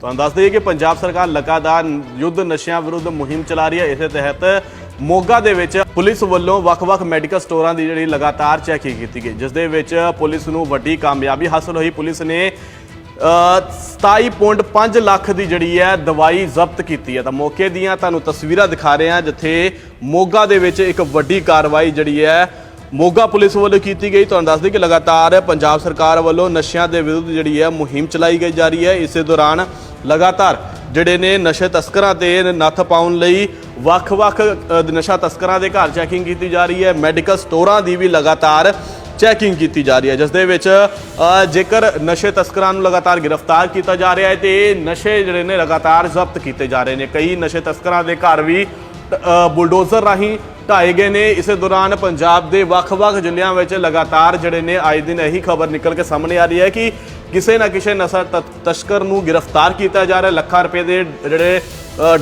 ਤੁਹਾਨੂੰ ਦੱਸ ਦਈਏ ਕਿ ਪੰਜਾਬ ਸਰਕਾਰ ਲਗਾਤਾਰ ਯੁੱਧ ਨਸ਼ਿਆਂ ਵਿਰੁੱਧ ਮੁਹਿੰਮ ਚਲਾ ਰਹੀ ਹੈ। ਇਸੇ ਤਹਿਤ ਮੋਗਾ ਦੇ ਵਿੱਚ ਪੁਲਿਸ ਵੱਲੋਂ ਵੱਖ-ਵੱਖ ਮੈਡੀਕਲ ਸਟੋਰਾਂ ਦੀ ਜਿਹੜੀ ਲਗਾਤਾਰ ਚੈਕਿੰਗ ਕੀਤੀ ਗਈ ਜਿਸ ਦੇ ਵਿੱਚ ਪੁਲਿਸ ਨੂੰ ਵੱਡੀ ਕਾਮਯਾਬੀ ਹਾਸਲ ਹੋਈ। ਪੁਲਿਸ ਨੇ ਅ, 27.5 ਲੱਖ ਦੀ ਜਿਹੜੀ ਹੈ ਦਵਾਈ ਜ਼ਬਤ ਕੀਤੀ ਹੈ। ਤਾਂ ਮੌਕੇ ਦੀਆਂ ਤੁਹਾਨੂੰ ਤਸਵੀਰਾਂ ਦਿਖਾ ਰਹੇ ਹਾਂ ਜਿੱਥੇ ਮੋਗਾ ਦੇ ਵਿੱਚ ਇੱਕ ਵੱਡੀ ਕਾਰਵਾਈ ਜਿਹੜੀ ਹੈ ਮੋਗਾ ਪੁਲਿਸ ਵੱਲੋਂ ਕੀਤੀ ਗਈ। ਤੁਹਾਨੂੰ ਦੱਸ ਦਈਏ ਕਿ ਲਗਾਤਾਰ ਪੰਜਾਬ ਸਰਕਾਰ ਵੱਲੋਂ ਨਸ਼ਿਆਂ ਦੇ ਵਿਰੁੱਧ ਜਿਹੜੀ ਹੈ ਮੁਹਿੰਮ ਚਲਾਈ ਗਈ ਜਾ ਰਹੀ ਹੈ। ਇਸੇ ਦੌਰਾਨ ਲਗਾਤਾਰ ਜਿਹੜੇ ਨੇ ਨਸ਼ੇ ਤਸਕਰਾਂ ਤੇ ਨੱਥ ਪਾਉਣ ਲਈ ਵੱਖ-ਵੱਖ ਨਸ਼ਾ ਤਸਕਰਾਂ ਦੇ ਘਰ ਚੈਕਿੰਗ ਕੀਤੀ ਜਾ ਰਹੀ ਹੈ। ਮੈਡੀਕਲ ਸਟੋਰਾਂ ਦੀ ਵੀ ਲਗਾਤਾਰ ਚੈਕਿੰਗ ਕੀਤੀ ਜਾ ਰਹੀ ਹੈ। ਜਿਸ ਦੇ ਵਿੱਚ ਜੇਕਰ ਨਸ਼ੇ ਤਸਕਰਾਂ ਨੂੰ ਲਗਾਤਾਰ ਗ੍ਰਿਫਤਾਰ ਕੀਤਾ ਜਾ ਰਿਹਾ ਹੈ ਤੇ ਨਸ਼ੇ ਜਿਹੜੇ ਨੇ ਲਗਾਤਾਰ ਜ਼ਬਤ ਕੀਤੇ ਜਾ ਰਹੇ ਨੇ। ਕਈ ਨਸ਼ੇ ਤਸਕਰਾਂ ਦੇ ਘਰ ਵੀ ਬੁਲਡੋਜ਼ਰ ਰਾਹੀਂ ਢਾਏ ਗਏ ਨੇ। ਇਸੇ ਦੌਰਾਨ ਪੰਜਾਬ ਦੇ ਵੱਖ-ਵੱਖ ਜ਼ਿਲ੍ਹਿਆਂ ਵਿੱਚ ਲਗਾਤਾਰ ਜਿਹੜੇ ਨੇ ਅੱਜ ਦਿਨ ਇਹੀ ਖਬਰ ਨਿਕਲ ਕੇ ਸਾਹਮਣੇ ਆ ਰਹੀ ਹੈ ਕਿ ਕਿਸੇ ਨਾ ਕਿਸੇ ਨਸ਼ਾ ਤ- ਤਸਕਰ ਨੂੰ ਗ੍ਰਿਫਤਾਰ ਕੀਤਾ ਜਾ ਰਿਹਾ। ਲੱਖਾਂ ਰੁਪਏ ਦੇ ਜਿਹੜੇ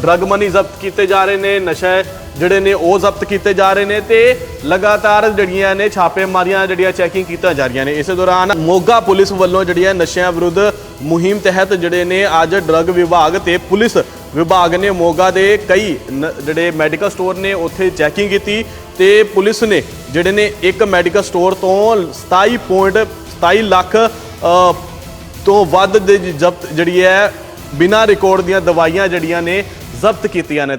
ਡਰਗ ਮਨੀ ਜ਼ਬਤ ਕੀਤੇ ਜਾ ਰਹੇ ਨੇ, ਨਸ਼ਾ ਜਿਹੜੇ ਨੇ ਉਹ ਜ਼ਬਤ ਕੀਤੇ ਜਾ ਰਹੇ ਨੇ ਤੇ ਲਗਾਤਾਰ ਜਿਹੜੀਆਂ ਨੇ ਛਾਪੇਮਾਰੀਆਂ, ਜਿਹੜੀਆਂ ਚੈਕਿੰਗ ਕੀਤੀਆਂ ਜਾ ਰਹੀਆਂ ਨੇ। ਇਸੇ ਦੌਰਾਨ ਮੋਗਾ ਪੁਲਿਸ ਵੱਲੋਂ ਜਿਹੜੀਆਂ ਨਸ਼ਿਆਂ ਵਿਰੁੱਧ ਮੁਹਿੰਮ ਤਹਿਤ ਜਿਹੜੇ ਨੇ ਅੱਜ ਡਰਗ ਵਿਭਾਗ ਤੇ ਪੁਲਿਸ ਵਿਭਾਗ ਨੇ ਮੋਗਾ ਦੇ ਕਈ ਨ- ਜਿਹੜੇ ਮੈਡੀਕਲ ਸਟੋਰ ਨੇ, ਉੱਥੇ ਚੈਕਿੰਗ ਕੀਤੀ ਤੇ ਪੁਲਿਸ ਨੇ, ਜਿਹੜੇ ਨੇ ਇੱਕ ਮੈਡੀਕਲ ਸਟੋਰ ਤੋਂ 27.27 ਲੱਖ ਤੋਂ ਵੱਧ ਦੇ ਜ਼ਬਤ ਜਿਹੜੀ ਹੈ, ਬਿਨਾਂ ਰਿਕਾਰਡ ਦੀਆਂ ਦਵਾਈਆਂ ਜਿਹੜੀਆਂ ਨੇ ਜ਼ਬਤ ਕੀਤੀਆਂ ਨੇ।